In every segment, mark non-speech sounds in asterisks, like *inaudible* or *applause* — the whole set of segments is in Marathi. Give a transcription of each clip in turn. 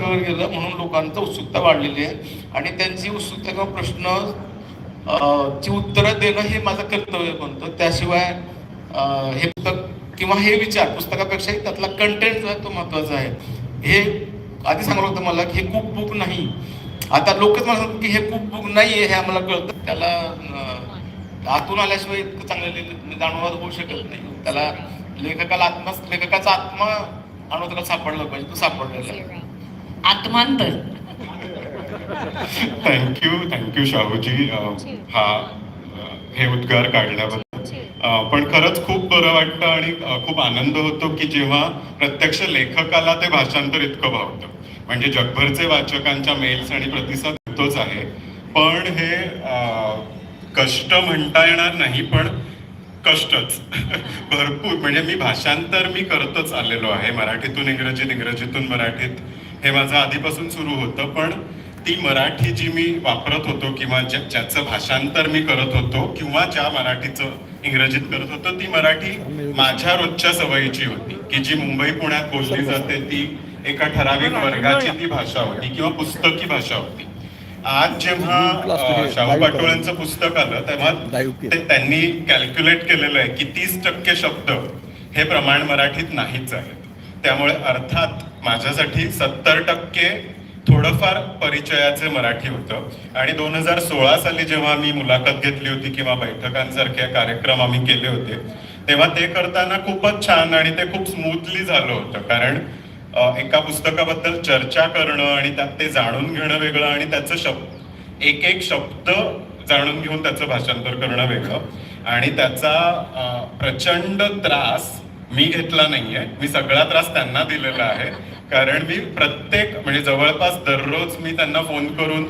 पातळीवर गेलं म्हणून लोकांचं उत्सुकता वाढलेली आहे. आणि त्यांची उत्सुकता किंवा प्रश्न ची उत्तरं देणं हे माझं कर्तव्य बनतं. त्याशिवाय हे पुस्तक किंवा हे विचार पुस्तकापेक्षाही त्यातला कंटेंट जो आहे तो महत्त्वाचा आहे. हे आधी सांगलं होतं मला की हे कुक बुक नाही. आता लोकच मला सांगतात की हे कुक बुक नाही आहे हे आम्हाला कळतं. त्याला आतून आल्याशिवाय इतकं चांगलं जाणवाद होऊ शकत नाही. त्याला लेखकाला आत्मा लेखकाचा आत्मा अनुभवाला सापडला पाहिजे तो सापडलेला आहे. आत्मांतर. Thank you thank you Shahuji. हा हे उद्गार काढल्याबद्दल. पण खरंच खूप बरं वाटतं आणि खूप आनंद होतो की जेव्हा प्रत्यक्ष लेखकाला ते भाषांतर इतकं भावतं. म्हणजे जगभरचे वाचकांच्या मेल्स आणि प्रतिसाद येतोच आहे. पण हे कष्ट म्हणता येणार नाही पण कष्टच. *laughs* भरपूर. म्हणजे मी भाषांतर मी करतच आलेलो आहे. मराठीतून इंग्रजीत इंग्रजीतून मराठीत. हे माझं आधीपासून सुरू होतं पण ती मराठी जी मी वापरत होतो किंवा ज्या- ज्याचं भाषांतर मी करत होतो किंवा ज्या मराठीचं इंग्रजीत करत होतो ती मराठी माझ्या रोजच्या सवयीची होती की जी मुंबई पुण्यात बोलली जाते ती एका ठराविक वर्गाची ती भाषा होती किंवा पुस्तकी भाषा होती. आज जेव्हा शाहू पाटोळ्यांचं पुस्तक आलं तेव्हा ते त्यांनी कॅल्क्युलेट केलेलं आहे की तीस टक्के शब्द हे प्रमाण मराठीत नाहीच आहेत. त्यामुळे अर्थात माझ्यासाठी सत्तर टक्के थोडंफार परिचयाचे मराठी होतं. आणि दोन हजार सोळा साली जेव्हा मी मुलाखत घेतली होती किंवा बैठकांसारखे कार्यक्रम आम्ही केले होते तेव्हा ते करताना खूपच छान आणि ते खूप स्मूथली झालं होतं. कारण एका पुस्तकाबद्दल चर्चा करणं आणि त्यात ते जाणून घेणं वेगळं आणि त्याचं शब्द एक एक शब्द जाणून घेऊन त्याचं भाषांतर करणं वेगळं. आणि त्याचा प्रचंड त्रास मी घेतला नाहीये. मी सगळा त्रास त्यांना दिलेला आहे. कारण मी प्रत्येक म्हणजे जवळपास दररोज मी त्यांना फोन करून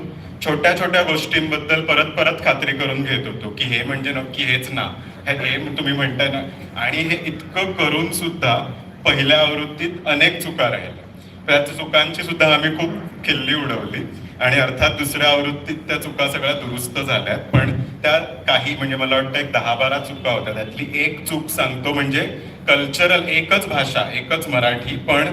छोट्या छोट्या गोष्टींबद्दल परत परत खात्री करून घेत होतो की हे म्हणजे नक्की हेच ना. हे हे तुम्ही म्हणताय ना. आणि हे इतकं करून सुद्धा पहिल्या आवृत्तीत अनेक चुका राहिल्या. त्या चुकांची सुद्धा आम्ही खूप खिल्ली उडवली. आणि अर्थात दुसऱ्या आवृत्तीत त्या चुका सगळ्या दुरुस्त झाल्यात. पण त्या काही म्हणजे मला वाटतं एक दहा बारा चुका होत्या. त्यातली एक चूक सांगतो म्हणजे कल्चरल एकच भाषा एकच मराठी पण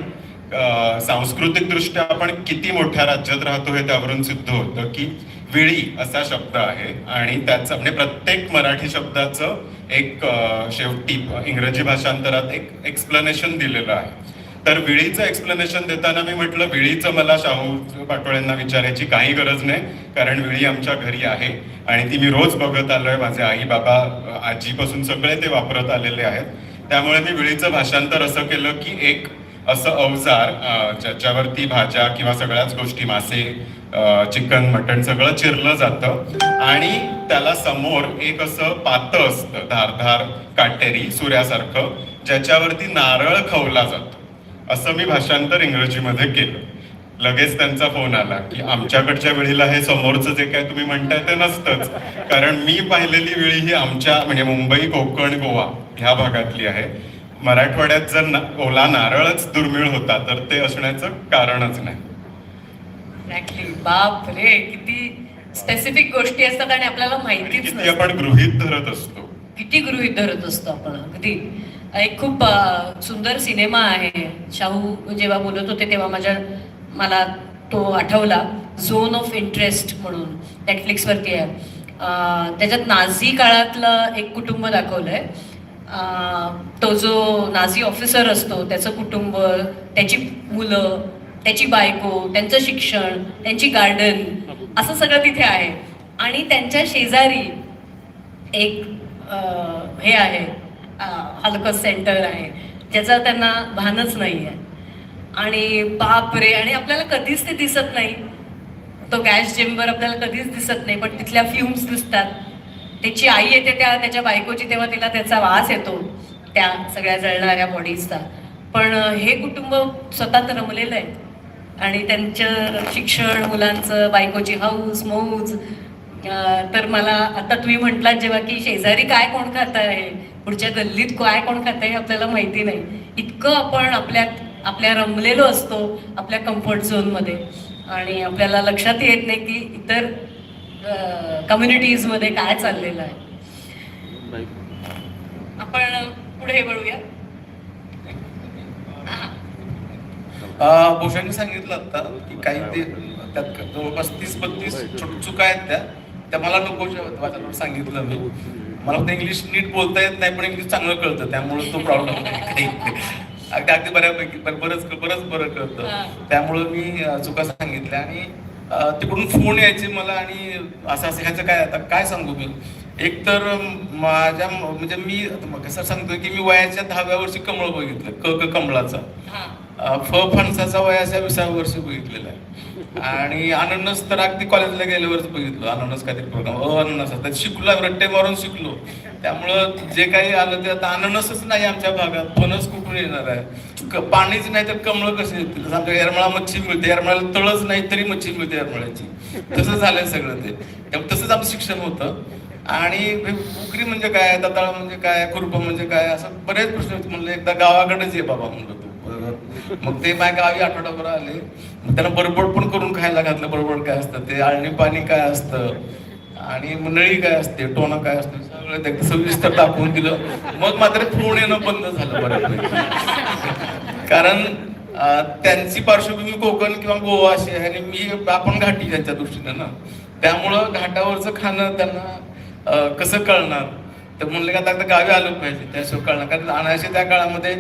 सांस्कृतिकदृष्ट्या सांस्कृतिक दृष्ट्या आपण किती मोठ्या राज्यात राहतो हे त्यावरून सिद्ध होतं की विळी असा शब्द आहे. आणि त्याचं म्हणजे प्रत्येक मराठी शब्दाचं एक शेवटी इंग्रजी भाषांतरात एक एक्सप्लेनेशन दिलेलं आहे. तर विळीचं एक्सप्लेनेशन देताना मी म्हटलं विळीचं मला शाहू पाटोळ्यांना विचारायची काही गरज नाही कारण विळी आमच्या घरी आहे. आणि ती मी रोज बघत आलोय. माझे आई बाबा आजीपासून सगळे ते वापरत आलेले आहेत. त्यामुळे मी विळीचं भाषांतर असं केलं की एक असं अवजार ज्याच्यावरती भाज्या किंवा सगळ्याच गोष्टी मासे चिकन मटण सगळं चिरलं जातं. आणि त्याला समोर एक असं पातं असतं धारधार काटेरी सूर्यासारखं ज्याच्यावरती नारळ खवला जातो. असं मी भाषांतर इंग्रजीमध्ये केलं. लगेच त्यांचा फोन आला की आमच्याकडच्या वेळीला हे समोरचं जे काय तुम्ही म्हणताय ते नसतंच. कारण मी पाहिलेली वेळी ही आमच्या म्हणजे मुंबई कोकण गोवा ह्या भागातली आहे. मराठवाड्यात जर ना- ओला नारळच दुर्मिळ होता तर ते असण्याचं कारणच नाही. बाप रे किती स्पेसिफिक गोष्टी असतात आणि आपल्याला माहितीच किती आपण गृहीत धरत असतो. किती गृहीत धरत असतो आपण अगदी. एक खूप सुंदर सिनेमा आहे. शाहू जेव्हा बोलत होते तेव्हा माझ्या मला तो आठवला झोन ऑफ इंटरेस्ट म्हणून नेटफ्लिक्सवरती आहे. त्याच्यात नाझी काळातलं एक कुटुंब दाखवलंय. आहे तो जो नाझी ऑफिसर असतो त्याचं कुटुंब त्याची मुलं त्याची बायको त्यांचं शिक्षण त्यांची गार्डन असं सगळं तिथे आहे. आणि त्यांच्या शेजारी एक हे आहे हलकस सेंटर आहे. ज्याचं त्यांना भानच नाही आहे आणि बाप रे आणि आपल्याला कधीच ते दिसत नाही. तो गॅस चेंबर आपल्याला कधीच दिसत नाही पण तिथल्या फ्युम्स दिसतात. त्याची आई येते त्या त्याच्या बायकोची तेव्हा तिला त्याचा वास येतो त्या सगळ्या जळणाऱ्या बॉडीजचा पण हे कुटुंब स्वतःच रमलेलं आहे. आणि त्यांचं शिक्षण मुलांचं बायकोची हाऊस मौज तर मला आता तुम्ही म्हटलात जेव्हा की शेजारी काय कोण खात आहे पुढच्या गल्लीत काय कोण खात आहे आपल्याला माहिती नाही. इतकं आपण आपल्या आपल्या रमलेलो असतो आपल्या कम्फर्ट झोनमध्ये आणि आपल्याला लक्षात येत नाही की इतर कम्युनिटीजमध्ये काय चाललेलं आहे. आपण पुढे वळूया हा. अं, भूषणने सांगितलं आता की काही ते त्यात जवळपास तीस बत्तीस छोट चुका आहेत त्या. त्या मला नको सांगितलं मी. मला फक्त इंग्लिश नीट बोलता येत नाही पण इंग्लिश चांगलं कळतं. त्यामुळे तो प्रॉब्लेम अगदी अगदी बऱ्यापैकी बरं बरंच बरंच बरं कळतं. त्यामुळं मी चुका सांगितल्या आणि तिकडून फोन यायचे मला आणि असं असं ह्याचं काय आता काय सांगू मी? एक तर माझ्या म्हणजे मी कसं सांगतोय की मी वयाच्या दहाव्या वर्षी कमळ बघितलं क क कमळाचा. फ फणसाचा वयाच्या विसाव्या वर्षी बघितलेला आहे. आणि अननस तर अगदी कॉलेजला गेल्यावरच बघितलं अननस काहीतरी प्रोग्राम अननस आता शिकलो रट्टे मारून शिकलो. त्यामुळं जे काही आलं ते आता अननसच नाही आमच्या भागात. फणस कुठून येणार आहे? पाणीच नाही तर कमळ कसे येतील? तसं आमच्या येरमाळा मच्छी मिळते. यरमळाला तळच नाही तरी मच्छी मिळते येरमाळ्याची. तसं झालंय सगळं ते. त्यामुळे तसंच आमचं शिक्षण होतं. आणि उकरी म्हणजे काय? दताळ म्हणजे काय? खुरप म्हणजे काय? असं बरेच प्रश्न होते. म्हणलं एकदा गावाकडेच ये बाबा म्हणलं तू. मग ते माझ्या गावी आठवडाभर आले. मग त्यांना बरबड पण करून खायला घातलं. बरबड काय असतं? ते आळणी पाणी काय असतं? आणि मंडळी काय असते? टोना काय असतं? सगळं सविस्तर दाखवून दिलं. मग मात्र फोन येणं बंद झालं बऱ्यापैकी कारण त्यांची पार्श्वभूमी कोकण किंवा गोवा अशी आहे आणि मी आपण घाटी त्यांच्या दृष्टीनं ना त्यामुळं घाटावरचं खाणं त्यांना कसं कळणार? तर म्हणलं की आता आता गावी आलं पाहिजे त्याशिवाय कळणार. कारण अनायसे त्या काळामध्ये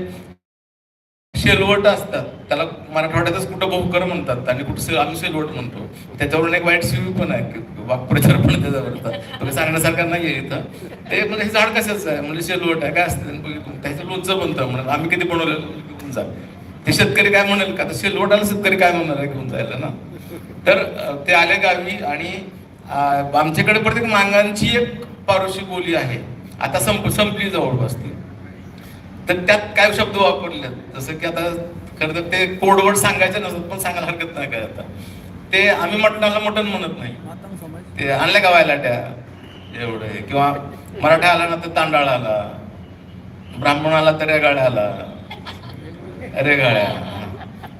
शेलवट असतात. त्याला मराठवाड्यातच कुठं बहुकर म्हणतात आणि कुठं आम्ही शेलवट म्हणतो. त्याच्यावरून एक वाईट शिवी पण आहे की वाक्प्रचार पण त्याच्यावरचा तुम्ही सांगण्यासारखा नाही आहे इथं. ते म्हणजे हे झाड कशाचं आहे? म्हणजे शेलवट आहे काय असतं? त्याचं लोणचं बनतं. म्हणून आम्ही कधी बनवलं घेऊन जा ते शेतकरी काय म्हणेल का? तर शेलवटाला शेतकरी काय म्हणणार आहे? घेऊन जायला ना. तर ते आले गावी आणि आमच्याकडे प्रत्येक मांगांची एक पारोशी बोली आहे. आता संप संपली जवळपास ती. तर त्यात काय शब्द वापरले? जसं की आता खरं तर ते कोडवर्ड सांगायचे नसत पण सांगायला हरकत नाही काय आता. ते आम्ही मटणाला मटण म्हणत नाही. ते आणल्या का वायलाट्या एवढं आहे. किंवा मराठा आला ना तर तांडाळ आला. ब्राह्मण आला तर रेगाड्या आला. रेगाड्या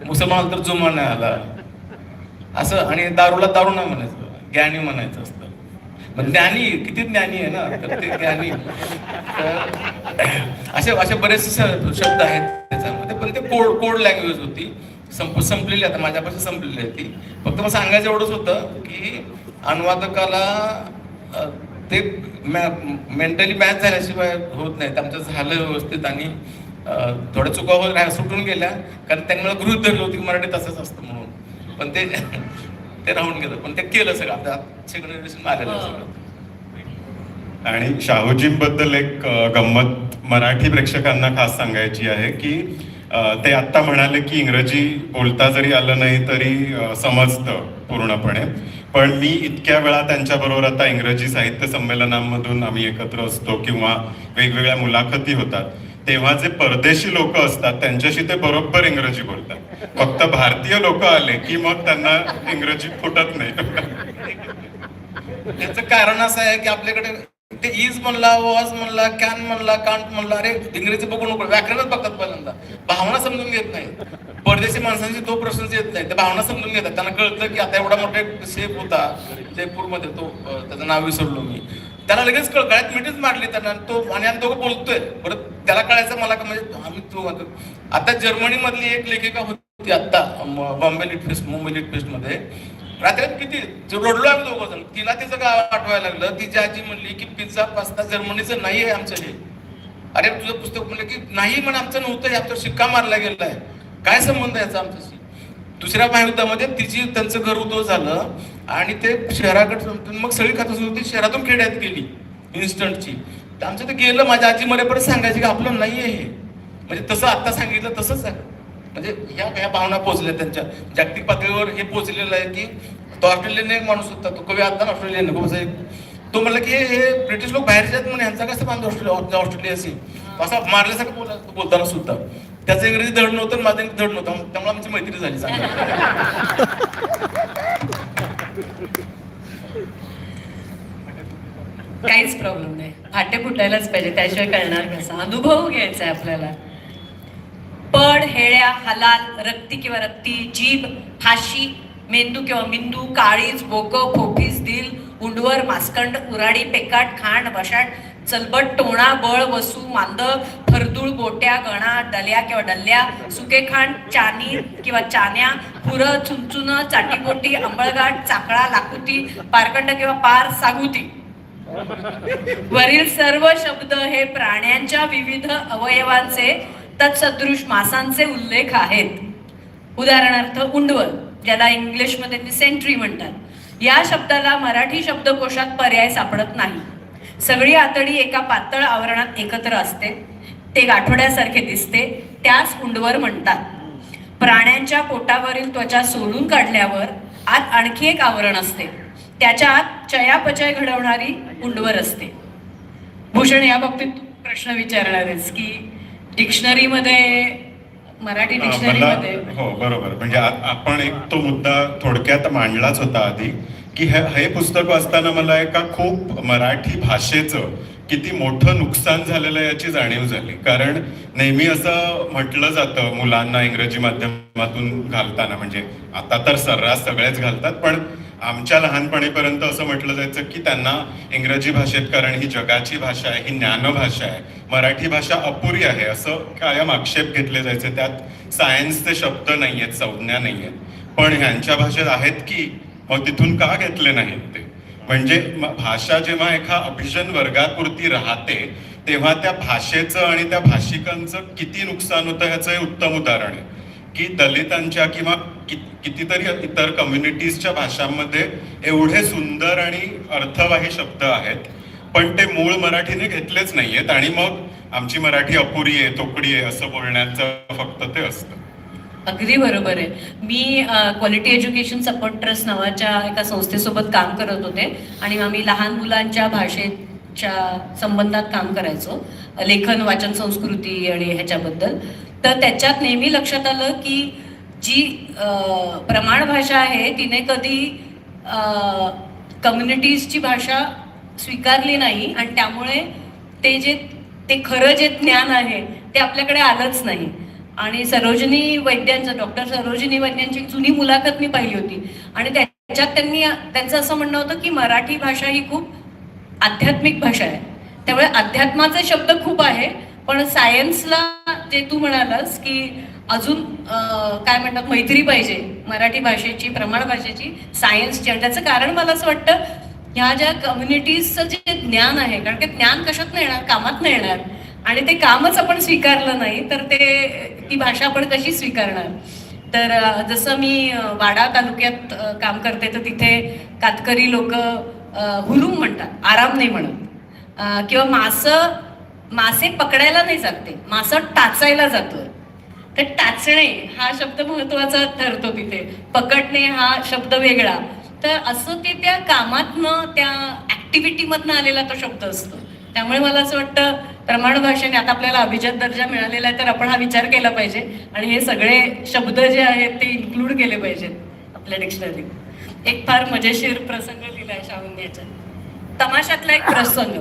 मुसलमान आला तर जुमाने आला. असं आणि दारूला दारू नाही म्हणायचं. ज्ञानी म्हणायचं असतं. मग ज्ञानी किती ज्ञानी आहे ना? तर ते ज्ञानी. तर असे असे बरेचसे शब्द आहेत त्याच्यामध्ये. पण ते कोड कोड लँग्वेज होती. संप संपलेली आता माझ्यापासून संपलेली आहे ती. फक्त मग सांगायचं एवढंच होतं की अनुवादकाला ते मेंटली मॅच झाल्याशिवाय होत नाही. आमचं झालं व्यवस्थित आणि थोड्या चुका सुटून गेल्या. कारण त्यांनी मला गृहित धरलं होती मराठी तसंच असतं म्हणून. पण ते ते राहून गेलं पण ते केलं सगळं. आता सेकंड जनरेशन आलेलं सगळं. आणि शाहूजींबद्दल एक गंमत मराठी प्रेक्षकांना खास सांगायची आहे की ते आत्ता म्हणाले की इंग्रजी बोलता जरी आलं नाही तरी समजतं पूर्णपणे. पण मी इतक्या वेळा त्यांच्याबरोबर आता इंग्रजी साहित्य संमेलनांमधून आम्ही एकत्र असतो किंवा वेगवेगळ्या मुलाखती होतात. तेव्हा जे परदेशी लोक असतात त्यांच्याशी ते बरोबर इंग्रजी बोलतात. फक्त भारतीय लोक आले की मग त्यांना इंग्रजी फुटत नाही. त्याचं कारण असं आहे की आपल्याकडे ते इज म्हणला वॉज म्हणला कॅन म्हणला कांट म्हणला अरे इंग्रजी बघू नको व्याकरणच बघतात पहिल्यांदा. भावना समजून घेत नाही. परदेशी माणसांची तो प्रश्नच येत नाही. ते भावना समजून घेतात. त्यांना कळतं की आता एवढा मोठा एक शेप होता जयपूरमध्ये तो त्याचं नाव विसरलो मी. त्याला लगेच कळ गळ्यात मिठीच मारली त्यांना तो आणि आम्ही दोघं बोलतोय. परत त्याला कळायचं मला का म्हणजे आम्ही तो आता जर्मनी मधली एक लेखिका होती. आता आत्ता Bombay lit fest Mumbai lit फेस्टमध्ये रात्रीत किती रोडलो आम्ही दोघं जण तिला तिचं गाव आठवायला लागलं. तिची आजी म्हणली की पिझ्झा पास्ता जर्मनीचं नाही आहे आमचं हे. अरे तुझं पुस्तक म्हणलं की नाही म्हण आमचं नव्हतं हे आमचा शिक्का मारला गेलाय. काय संबंध आहे याचा आमच्याशी? दुसऱ्या महायुद्धामध्ये तिची त्यांचं घर उद्धव झालं आणि ते शहराकडे मग सगळी खात होती शहरातून खेड्यात गेली इन्स्टंटची. आमचं ते गेलं माझ्या आजी मरेपर्यंत सांगायची की आपलं नाही आहे हे. म्हणजे तसं आता सांगितलं तसंच आहे म्हणजे ह्या ह्या भावना पोहोचल्या त्यांच्या. जागतिक पातळीवर हे पोहोचलेलं आहे की तो ऑस्ट्रेलियन एक माणूस होता तो कवी आता ऑस्ट्रेलियन तो म्हणला की हे ब्रिटिश लोक बाहेर जात म्हणे यांचा कसं बांधतो ऑस्ट्रेलिया? ऑस्ट्रेलियाशी असा मारल्यासारखं बोला बोलताना सुद्धा. त्याचं इंग्रजी धड नव्हतं माझं धड नव्हतं. त्यामुळे आमची मैत्री झाली काहीच प्रॉब्लेम नाही. फाटे फुटायलाच पाहिजे त्याशिवाय कळणार कसं? अनुभव घ्यायचा आहे आपल्याला. पड हेळ्या हलाल रक्ती किंवा रक्ती जीभ फाशी मेंदू किंवा मिंदू काळीज बोकं खोफीस दिल उंडवर मास्कंड उराडी पेकाट खांड वशाट चलबट टोणा बळ वसू मांद फरदूळ गोट्या गणा डल्या किंवा डल्ल्या सुकेखांड चानी किंवा चान्या पुर चुनचुन चाटीपोटी आंबळगाठ चाकळा लाकुती पारकंड किंवा पार सागुती. वरील सर्व शब्द हे प्राण्यांच्या विविध अवयवांचे तत्सदृश मासांचे उल्लेख आहेत. उदाहरणार्थ उंडवल ज्याला इंग्लिशमध्ये सेंट्री म्हणतात. या शब्दाला मराठी शब्दकोशात पर्याय सापडत नाही. सगळी आतडी एका पातळ आवरणात एकत्र असते. ते गाठोड्यासारखे दिसते त्यास उंडवर म्हणतात. प्राण्यांच्या पोटावरील त्वचा सोलून काढल्यावर आत आणखी एक आवरण असते. त्याच्या आत चयापचय घडवणारी उंडवर असते. भूषण या बाबतीत प्रश्न विचारणार आहेस की डिक्शनरीमध्ये मराठी डिक्शनरीमध्ये. हो बरोबर. म्हणजे आपण एक तो मुद्दा थोडक्यात मांडलाच होता आधी की हे हे पुस्तक वाचताना मला एका खूप मराठी भाषेचं किती मोठं नुकसान झालेलं याची जाणीव झाली. कारण नेहमी असं म्हटलं जातं मुलांना इंग्रजी माध्यमातून घालताना. म्हणजे आता तर सर्रास सगळेच घालतात पण आमच्या लहानपणीपर्यंत असं म्हटलं जायचं की त्यांना इंग्रजी भाषेत कारण ही जगाची भाषा आहे ही ज्ञानभाषा आहे मराठी भाषा अपुरी आहे असं कायम आक्षेप घेतले जायचे. त्यात सायन्सचे शब्द नाही आहेत संज्ञा नाही आहेत पण ह्यांच्या भाषेत आहेत की मग तिथून का घेतले नाहीत ते? म्हणजे भाषा जेव्हा एका अभिजन वर्गापुरती राहते तेव्हा त्या भाषेचं आणि त्या भाषिकांचं किती नुकसान होतं ह्याचं हे उत्तम उदाहरण आहे. की दलितांच्या किंवा कितीतरी इतर कम्युनिटीजच्या भाषांमध्ये एवढे सुंदर आणि अर्थवाही शब्द आहेत. पण ते मूळ मराठीने घेतलेच नाहीयेत आणि मग आमची मराठी अपुरी आहे तोकडी आहे असं बोलण्याचं फक्त ते असतं. अगदी बरोबर आहे. मी क्वालिटी एज्युकेशन सपोर्ट ट्रस्ट नावाच्या एका संस्थेसोबत काम करत होते आणि आम्ही लहान मुलांच्या भाषेच्या संबंधात काम करायचो. लेखन वाचन संस्कृती आणि ह्याच्याबद्दल. तर त्याच्यात नेहमी लक्षात आलं की जी प्रमाण भाषा आहे तिने कधी कम्युनिटीजची भाषा स्वीकारली नाही आणि त्यामुळे ते जे ते खरं जे ज्ञान आहे ते आपल्याकडे आलंच नाही. आणि सरोजिनी वैद्यांचं डॉक्टर सरोजिनी वैद्यांची जुनी मुलाखत मी पाहिली होती. आणि त्याच्यात त्यांनी त्यांचं असं म्हणणं होतं की मराठी भाषा ही खूप आध्यात्मिक भाषा आहे. त्यामुळे अध्यात्माचे शब्द खूप आहे पण सायन्सला जे तू म्हणालास की अजून काय म्हणतात मैत्री पाहिजे मराठी भाषेची प्रमाण भाषेची सायन्सची आणि त्याचं कारण मला असं वाटतं ह्या ज्या कम्युनिटीजचं जे ज्ञान आहे कारण ते ज्ञान कशात नाही येणार? कामात नाही येणार. आणि ते कामच आपण स्वीकारलं नाही तर ते ती भाषा आपण कशी स्वीकारणार? तर जसं मी वाडा तालुक्यात काम करते तर तिथे कातकरी लोक हुलूम म्हणतात आराम नाही म्हणत. किंवा मास मासे पकडायला नाही जाते मासं टाचायला जातोय. तर टाचणे हा शब्द महत्त्वाचा ठरतो तिथे. पकडणे हा शब्द वेगळा. तर असं ते त्या कामातनं त्या ऍक्टिव्हिटीमधनं आलेला तो शब्द असतो. त्यामुळे मला असं वाटतं प्रमाण भाषेने आता आपल्याला अभिजात दर्जा मिळालेला आहे तर आपण हा विचार केला पाहिजे. आणि हे सगळे शब्द जे आहेत ते इन्क्लूड केले पाहिजेत आपल्या डिक्शनरीत एक फार मजेशीर प्रसंग लिहिला आहे शाहून याच्यात तमाशातला एक प्रसंग.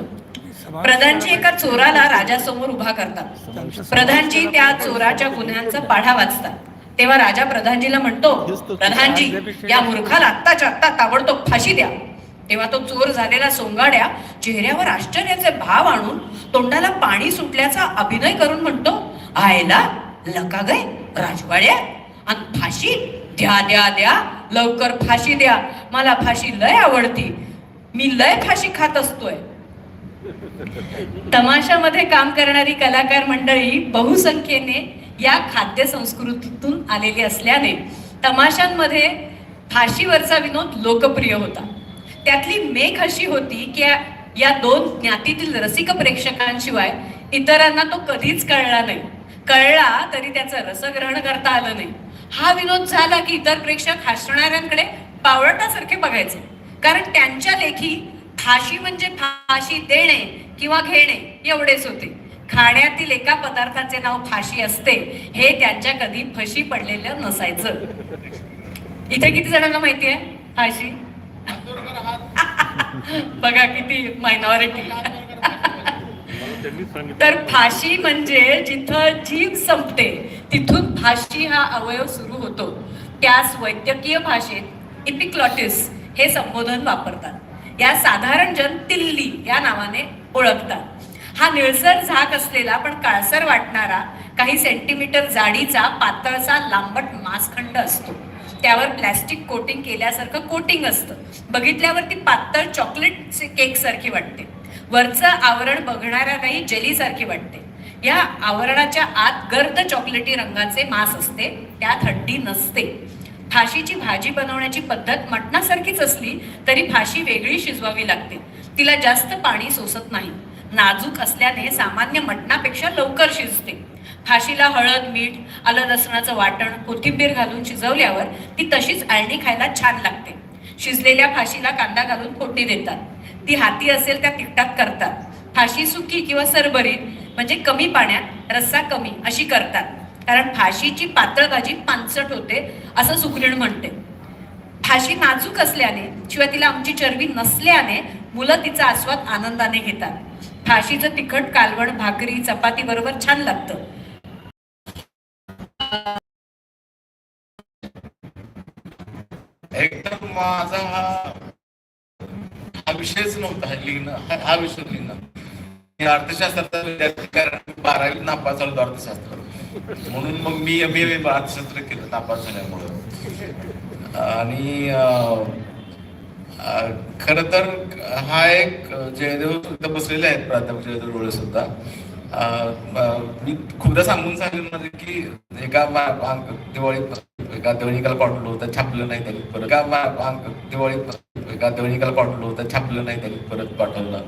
प्रधानजी एका चोराला राजासमोर उभा करतात. प्रधानजी त्या चोराच्या गुन्ह्यांचा पाढा वाचतात. तेव्हा राजा प्रधानजीला म्हणतो प्रधानजी या मूर्खाला आत्ताच्या आत्ता ताबडतोब फाशी द्या. तेव्हा तो चोर झालेला सोंगाड्या चेहऱ्यावर आश्चर्याचे भाव आणून तोंडाला पाणी सुटल्याचा अभिनय करून म्हणतो आयला लका गय राजवाड्या. आणि फाशी? द्या द्या द्या. लवकर फाशी द्या. मला फाशी लय आवडती. मी लय फाशी खात असतोय. तमाशामध्ये काम करणारी कलाकार मंडळी बहुसंख्येने या खाद्य संस्कृतीतून आलेली असल्याने तमाशांमध्ये फाशीवरचा विनोद लोकप्रिय होता. त्यातली मेघ अशी होती की या- दोन ज्ञातीतील रसिक प्रेक्षकांशिवाय इतरांना तो कधीच कळला नाही. कळला तरी त्याचं रसग्रहण करता आलं नाही. हा विनोद झाला की इतर प्रेक्षक हसणाऱ्यांकडे पावळटासारखे बघायचे. कारण त्यांच्या लेखी फाशी म्हणजे फाशी देणे किंवा घेणे एवढेच होते. खाण्यातील एका पदार्थाचे नाव फाशी असते. हे त्यांच्या कधी फशी पडलेलं नसायचं. इथे किती जणांना माहिती आहे? फाशी? *laughs* बघा किती मायनॉरिटी *laughs* तर फाशी म्हणजे जिथं जीभ संपते तिथून फाशी हा अवयव सुरू होतो. त्यास वैद्यकीय भाषेत इपिक्लॉटिस हे संबोधन वापरतात. या साधारण जन तिल्ली या नावाने ओळखतात. हा निळसर झाक असलेला पण काळसर वाटणारा काही सेंटीमीटर जाडीचा पातळचा लांबट मांसखंड असतो. त्यावर प्लॅस्टिक कोटिंग केल्यासारखं कोटिंग असतं. बघितल्यावर ती पातळ चॉकलेट केक सारखी वाटते. वरचं आवरण बघणाऱ्यालाही जेली सारखी वाटते. या आवरणाच्या आत गर्द चॉकलेटी रंगाचे मांस असते. त्यात हड्डी नसते. फाशीची भाजी बनवण्याची पद्धत मटणासारखीच असली तरी फाशी वेगळी शिजवावी लागते. तिला जास्त पाणी सोसत नाही. नाजूक असल्याने सामान्य मटणापेक्षा लवकर शिजते. फाशीला हळद मीठ आलं लसणाचं वाटण कोथिंबीर घालून शिजवल्यावर ती तशीच आळणी खायला छान लागते. शिजलेल्या फाशीला कांदा घालून फोडणी देतात. ती हाती असेल त्या तिखटात करतात. फाशी सुकी किंवा सरभरीत म्हणजे कमी पाण्यात रस्सा कमी अशी करतात. कारण फाशीची पातळ भाजी पानसट होते असं सुग्रीण म्हणते. फाशी नाजूक असल्याने शिवाय तिला आमची चरबी नसल्याने मुलं तिचा आस्वाद आनंदाने घेतात. फाशीचं तिखट कालवण भाकरी चपाती बरोबर छान लागतं. एकदम माझा हा विषयच नव्हता लिहिणं हा- विषय लिहिणं. अर्थशास्त्राचा विद्यार्थी कारण बारावीत नापास अर्थशास्त्र म्हणून मग मी एम ए अर्थशास्त्र केलं नापास झाल्यामुळं आणि खर तर हा एक जयदेव सुद्धा बसलेले आहेत प्राध्यापक जयदेव डोळे सुद्धा. मी खूपदा सांगून सांगितलं की एका अंक- दिवाळीत एका दैनिकाला पाठवलं होतं छापलं नाही त्यांनी परत. एका अंक- दिवाळीत एका दैनिकाला पाठवलं होतं छापलं नाही त्यांनी परत पाठवलं.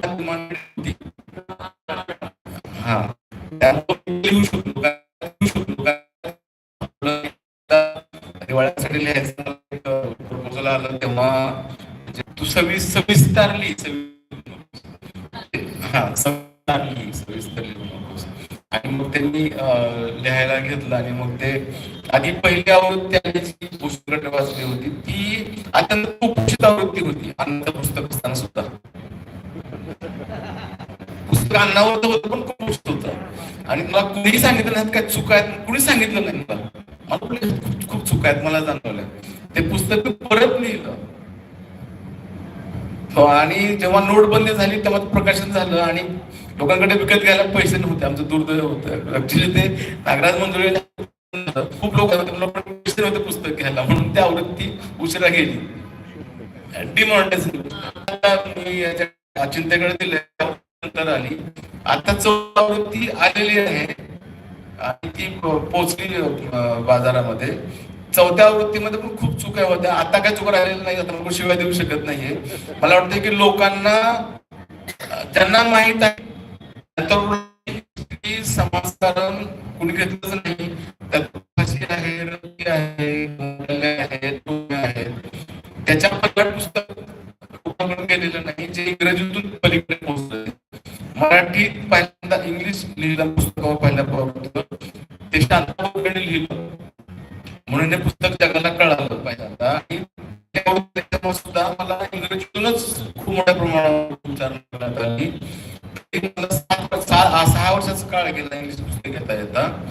हा. त्यामुळे मी लिहू लिहायचं आलं तेव्हा म्हणजे तू सविस सविस्तर हा आणि मग त्यांनी लिहायला घेतलं आणि मग ते आधी पहिली आवृत्ती जी पुस्तक वाचली होती ती अत्यंत कुपोषित आवृत्ती होती. अन्न पुस्तक असताना सुद्धा. पुस्तक अन्नावर होतं पण कुपोषित होतं. आणि मला कुणीही सांगितलं नाही काय चुका आहेत? कुणी सांगितलं नाही मला मला खूप खूप चुका आहेत मला जाणवलं ते पुस्तक मी परत लिहिलं. हो, आणि जेव्हा नोटबंदी झाली तेव्हा प्रकाशन झालं आणि लोकांकडे विकत घ्यायला पैसे नव्हते. आमचं दुर्दैव होतं. ऍक्च्युली ते नागराज मंजुळे खूप लोक पैसे नव्हते पुस्तक घ्यायला. म्हणून ती आवृत्ती उशिरा गेली. डिमॉनिटायझेशन मी याच्या चिंतेकडे दिले नंतर आली. आता चौदा आलेली आहे. आणि ती पोचली बाजारामध्ये. चौथ्या आवृत्तीमध्ये पण खूप चुका होत्या आता काय चुका राहिलेल्या नाही आता आपण शिवाय देऊ शकत नाहीये. मला वाटतं की लोकांना त्यांना ज्यांना माहीत आहे समाजकारण कुणी घेतलंच नाही. त्यात आहे रवी आहे आहेत. त्याच्या पलीकडे पुस्तक मराठीत पहिल्यांदा इंग्लिश लिहिलं पुस्तकावर पहिल्या ते शांतपणे लिहिलं. म्हणून हे पुस्तक जगाला कळालं पहिल्यांदा. आणि त्यामुळे त्याच्यामुळे सुद्धा मला इंग्रजीतूनच खूप मोठ्या प्रमाणावर उच्चारण करण्यात आली. सात- सहा वर्षाचा काळ गेला इंग्लिश पुस्तक घेता येता.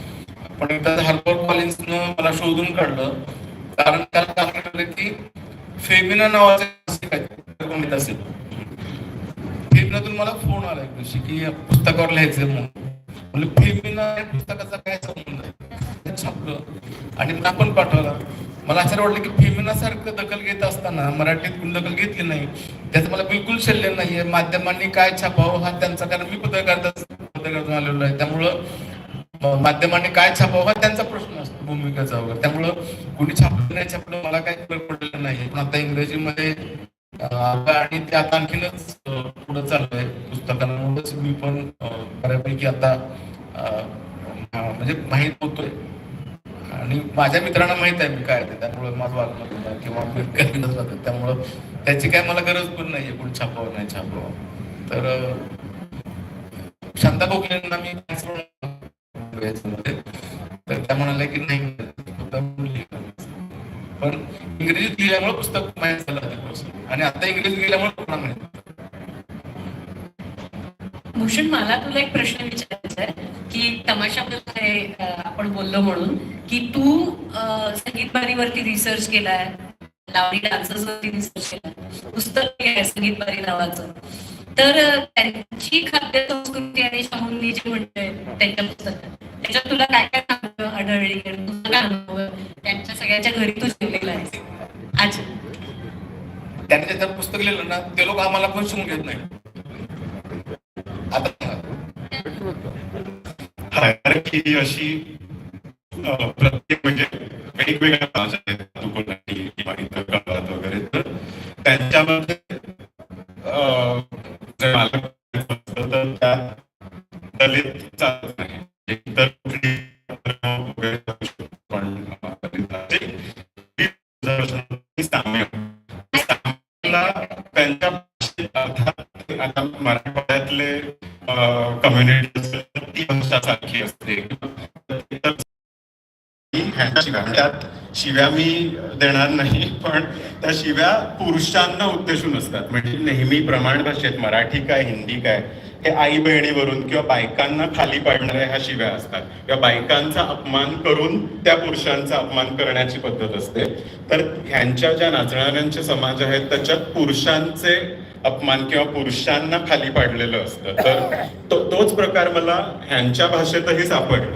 पण एकदा हार्बर कॉलिन्सनं मला शोधून काढलं. कारण त्याला सांगितलं की फेमिना नावाचे पुस्तक आहे, कोणीत असेल फेमिनातून मला फोन आला एक दिवशी की या पुस्तकावर लिहायचंय म्हणून पुस्तकाचा काय संबंध आहे? छापलं आणि मला पण पाठवला मला असं वाटलं की फेमिना सारखं दखल घेत असताना मराठीत कोण दखल घेतली नाही त्याचं मला बिलकुल शल्य नाहीये. माध्यमांनी काय छापावं हा त्यांचा कारण मी पत्रकार पत्रकारातून आलेलो आहे. त्यामुळं माध्यमांनी काय छापावं हा त्यांचा प्रश्न असतो भूमिकेचा वगैरे. त्यामुळं कोणी छापलं नाही छापलं मला काही फरक पडलेला नाही पण आता इंग्रजीमध्ये आणि ते आता आणखीनच पुढे पुढं चाललंय पुस्तकांमुळेच मी पण बऱ्यापैकी आता म्हणजे माहीत होतोय. आणि माझ्या मित्रांना माहीत आहे मी काय ते त्यामुळे माझं वागणं किंवा मी काय त्यामुळं त्याची काय मला गरज पण नाहीये कोण छापावं नाही छापावं. तर शांता गोखलेंना मी तर त्या म्हणाल्या की नाही पण इंग्रजीत लिहिल्यामुळे पुस्तक माहीत झालं आणि आता इंग्रजीत लिहिल्यामुळे पुन्हा माहीत भूषण मला तुला एक प्रश्न विचार सर की तमाशा आपण बोललो म्हणून की तू संगीतबारीवरती रिसर्च केलाय लावणी डान्सर्स वरती रिसर्च केलाय पुस्तक आहे संगीतबारी नावाचं. तर त्यांची खाद्य संस्कृती आणि शाहूंनी जे म्हणतोय त्यांच्या पुस्तकात त्याच्यात तुला काय काय आढळली? तुझं काय अनुभव त्यांच्या सगळ्याच्या घरी तू शिकलेला आहेस. आज. त्यांनी त्याचं पुस्तक लिहिलं ना ते लोक आम्हाला पण शिवून घेत नाही. हायरार्की ही अशी प्रत्येक म्हणजे वेगवेगळ्या सारखी असते शिव्या त्यात शिव्या मी देणार नाही पण त्या शिव्या पुरुषांना उद्देशून असतात म्हणजे नेहमी प्रमाण भाषेत मराठी काय हिंदी काय हे आई बहिणीवरून किंवा बायकांना खाली पाडणाऱ्या ह्या शिव्या असतात किंवा बायकांचा अपमान करून त्या पुरुषांचा अपमान करण्याची पद्धत असते तर ह्यांच्या ज्या नाचणाऱ्यांचे समाज आहेत त्याच्यात पुरुषांचे अपमान किंवा पुरुषांना खाली पाडलेलं असतं. तर तो तोच प्रकार मला ह्यांच्या भाषेतही सापडला.